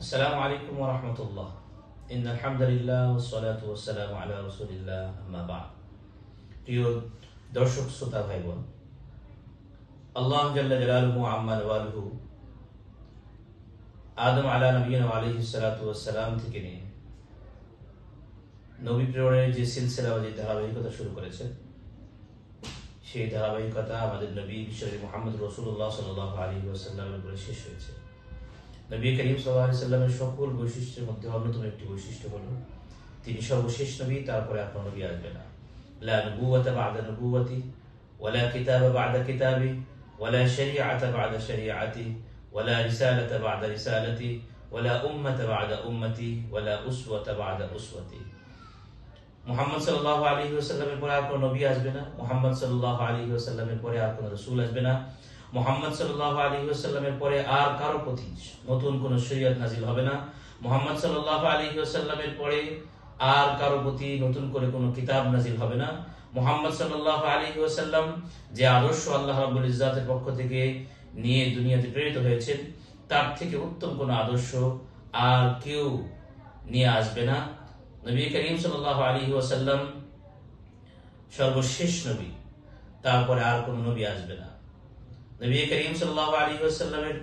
আসসালামু আলাইকুম ওয়া রাহমাতুল্লাহ। ইন্নাল হামদুলিল্লাহ ওয়া সলাতু ওয়া সালামু আলা রাসূলিল্লাহ, আম্মা বা'দ। প্রিয় দর্শক, শ্রোতা ভাই বোন আল্লাহ জাল্লা জালালুহু আম্মা আদম আলা নবীন আলাইহি সালাতু সালাম থেকে নিয়ে নবী প্রেরণের যে সিলসিলা বা যে ধারাবাহিকতা শুরু করেছে, সেই ধারাবাহিকতা আমাদের নবী বিশ্বরী মোহাম্মদ রসুল্লাহ সাল আলী ওয়াসাল্লামের উপরে শেষ হয়েছে। নবী করিম সাল্লাহ সাল্লামের সকল বৈশিষ্ট্যের মধ্যে অন্যতম একটি বৈশিষ্ট্য হলো তিনি সর্বশেষ নবী তারপরে আপনার নবী আসবে না লা নবুওয়াতা বা'দা নবুওয়াতি ওয়ালা কিতাবা বা'দা কিতাবি ওয়ালা শরীআতা বা'দা শরীআতি ওয়ালা রিসালাতা বা'দা রিসালাতি ওয়ালা উম্মাতা বা'দা উম্মতি ওয়ালা উসওয়াতা বা'দা উসওয়াতি মোহাম্মদ সাল্লাহ আলী ওসাল্লামের পরে আর কোনো নবী আসবে না মোহাম্মদ সাল্লাহ আলী ওসাল্লামের পরে আর কোনো রসুল আসবে না মোহাম্মদ সাল্লাহ আলী ওসাল্লামের পরে আর কারও প্রতি নতুন কোন শরীয়ত নাজিল হবে না। মোহাম্মদ সাল্লাহ আলী ওসাল্লামের পরে আর কারও প্রতি নতুন করে কোনো কিতাব নাজিল হবে না। মোহাম্মদ সাল্লাহ আলী ওসাল্লাম যে আদর্শ আল্লাহ রাবুল ইজাতের পক্ষ থেকে নিয়ে দুনিয়াতে প্রেরিত হয়েছেন, তার থেকে উত্তম কোনো আদর্শ আর কেউ নিয়ে আসবে না। নবী করিম সাল্লাহ আলী ওয়াসাল্লাম সর্বশেষ নবী, তারপরে আর কোন নবী আসবে না। নবী করিম সাল্লাহ আলী ওয়াসাল্লামের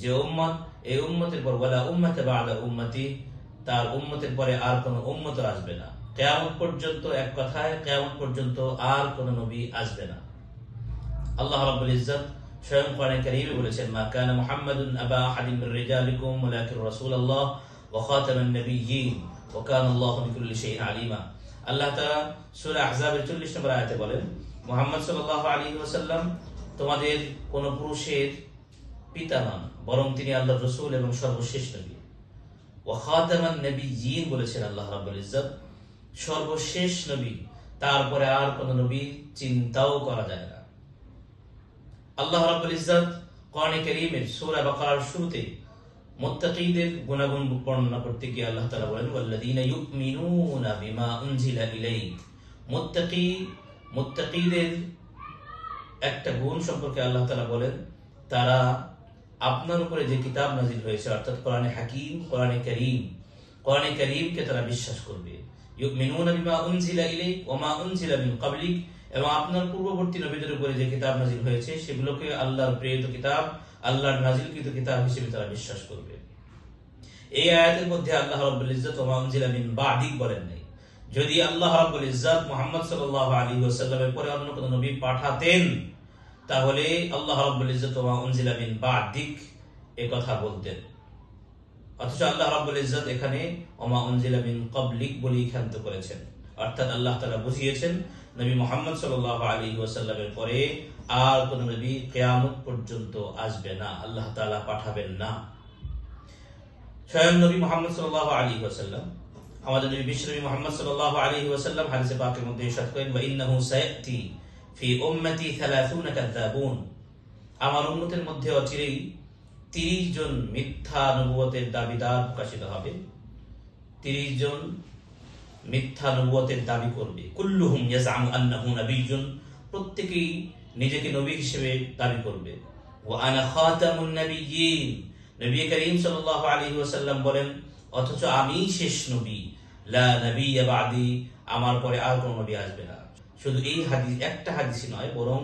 যে উম্মত, এই উম্মতের পর বলা উম্মতে বাদা উম্মতি, তার উম্মতের পরে আর কোন উম্মত আসবে না। কেয়ামত পর্যন্ত এক কথায়, কেয়ামত পর্যন্ত আর কোন নবী আসবে না। আল্লাহ রাব্বুল ইজ্জত স্বয়ং কোরআনে কারীমে বলেছেন, মা কানা মুহাম্মাদুন আবা আহাদিন রিজালিকুম ওয়ালাকিন রাসূলুল্লাহ ওয়া খাতামান নাবিয়্যিন ওয়া কানা আল্লাহু বিকুল্লি শাইইন আলিমা। আল্লাহ তাআলা সূরা আহজাবের 40 নম্বর আয়াতে বলেন, মুহাম্মদ সাল্লাল্লাহু আলাইহি ওয়াসাল্লাম তোমাদের কোন পুরুষের পিতা নন, বরং তিনি আল্লাহর রাসূল এবং সর্বশেষ নবী। ওয়া খাতামান নাবিয়্যিন বলেছেন আল্লাহ রাব্বুল ইজ্জত, সর্বশেষ নবী, তারপরে আর কোন নবী চিন্তাও করা যায় না। আল্লাহ রাব্বুল ইজ্জত কোরআনে কারীমের সূরা বাকারার শুরুতে মুত্তাকিদের গুণাগুণ বর্ণনা করতে গিয়ে আল্লাহ তাআলা বলেন, ওয়াল্লাযীনা ইউমিনুনা বিমা উনজিলা ইলাইক। মুত্তাকি, মুত্তাকিদের একটা গুণ সম্পর্কে আল্লাহ তাআলা বলেন, তারা আপনার উপরে যে কিতাব নাজিল হয়েছে, অর্থাৎ কোরআনে হাকিম, কোরআনে কারীম, কোরআনে কারীমকে তারা বিশ্বাস করবে। এবং আপনার পূর্ববর্তী নবীদের উপরে যে কিতাব নাজিল হয়েছে, সেগুলোকে আল্লাহর প্রেরিত কিতাব, আল্লাহর নাজিলকৃত কিতাব হিসেবে তারা বিশ্বাস করবে। এই আয়াতের মধ্যে আল্লাহ রাব্বুল ইজ্জত ওয়া মা উনজিলা মিন বাদিক বলেন নাই যদি আল্লাহ রাব্বুল ইজ্জত মুহাম্মদ সাল্লাল্লাহু আলাইহি ওয়াসাল্লামের পরে অন্য কোন নবী পাঠাতেন, তাহলে আল্লাহ রাব্বুল ইজ্জত ওয়া মা উনজিলা মিন বাদিক এই কথা বলতেন। অথচ আল্লাহ রাব্বুল ইজ্জত এখানে ওমা উনজিলা মিন ক্বাবলিক বলেই ক্ষান্ত করেছেন। অর্থাৎ আল্লাহ তাআলা বুঝিয়েছেন, নবী মুহাম্মদ সাল্লাল্লাহু আলাইহি ওয়াসাল্লামের পরে আর কোন নবী কিয়ামত পর্যন্ত আসবে না, আল্লাহ তাআলা পাঠাবেন না। স্বয়ং নবী মুহাম্মদ সাল্লাল্লাহু আলাইহি ওয়াসাল্লাম আমাদের নবী বিশ্ব নবী মুহাম্মদ সাল্লাল্লাহু আলাইহি ওয়াসাল্লাম হাদিসে পাকের মধ্যে ইরশাদ করেন ওয়া ইন্নাহু সায়াতি ফি উম্মতি 30 কাযাবুন আমার উম্মতের মধ্যে অচিরেই 30 জন মিথ্যা নবুয়তের দাবিদার প্রকাশিত হবে। 30 জন মিথ্যা নবুয়তের দাবি করবে। কুল্লুহুম ইয়াজআমু আন্নাহু নাবিয়্যুন। প্রত্যেকেই নিজেকে নবী হিসেবে দাবি করবে। ওয়া আনা খাতামুন নাবিয়্যিন। নবী করিম সাল্লাল্লাহু আলাইহি ওয়াসাল্লাম বলেন, অথচ আমি শেষ নবী। আমার পরে আর নবী আসবে না। শুধু এই হাদিস, একটা নয়, বরং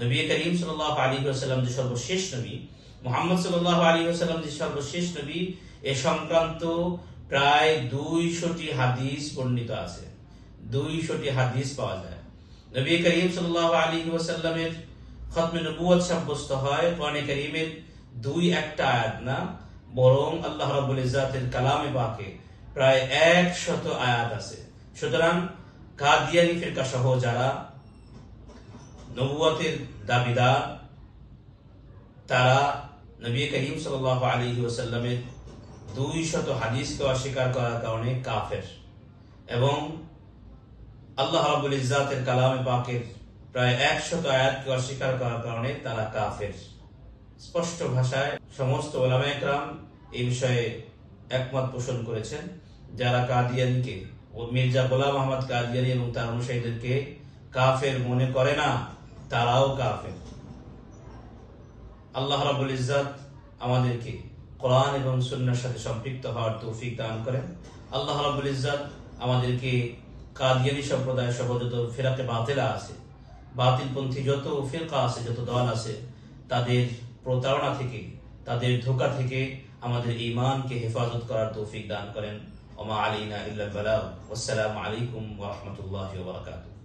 নবী করিম ওয়াসাল্লাম যে সর্বশেষ নবী, মুহাম্মদ ওয়াসাল্লাম যে সর্বশেষ নবী, এ সংক্রান্ত প্রায় দুইশোটি হাদিস বর্ণিত আছে। দুইশোটি হাদিস পাওয়া যায়। নবী করিম সাল্লাল্লাহু আলাইহি ওয়াসাল্লামের খতমে সাব্যস্ত হয়, কোরআনে কারীমের দুই একটা আয়াত না, বরং আল্লাহ রাব্বুল ইজ্জাতের কালামে পাকে। প্রায় একশত আয়াত আছে। সুতরাং কাদিয়ানি ফিরকা সহ যারা নবুয়তের দাবিদার, তারা নবী করিম সাল্লাল্লাহু আলাইহি ওয়াসাল্লামের দুই শত হাদিসকে অস্বীকার করার কারণে কাফের এবং আল্লাহ রাবুল ইজাতের কালামে পাকের প্রায় একশত আয়াতকে অস্বীকার করার কারণে তারা কাফের। স্পষ্ট ভাষায় সমস্ত ওলামা একরাম এই বিষয়ে একমত পোষণ করেছেন, যারা কাদিয়ানিকে ও মির্জা গোলাম আহমদ কাদিয়ানি এবং তার অনুসারীদেরকে কাফের মনে করে না, তারাও কাফের। আল্লাহ রাবুল ইজাত আমাদেরকে কোরআন এবং সুন্নার সাথে সম্পৃক্ত হওয়ার তৌফিক দান করেন। আল্লাহ রাব্বুল ইজ্জাত আমাদেরকে কাদিয়ানি সম্প্রদায় সহ যত ফেরাতে বাতিলা আছে, বাতিলপন্থী যত ফিরকা আছে, যত দল আছে, তাদের প্রতারণা থেকে, তাদের ধোকা থেকে আমাদের ইমানকে হেফাজত করার তৌফিক দান করেন। ওমা আলীনা ইল্লাল বালাগ। আসসালামু আলাইকুম ওয়া রাহমাতুল্লাহি ওয়া বারাকাতুহু।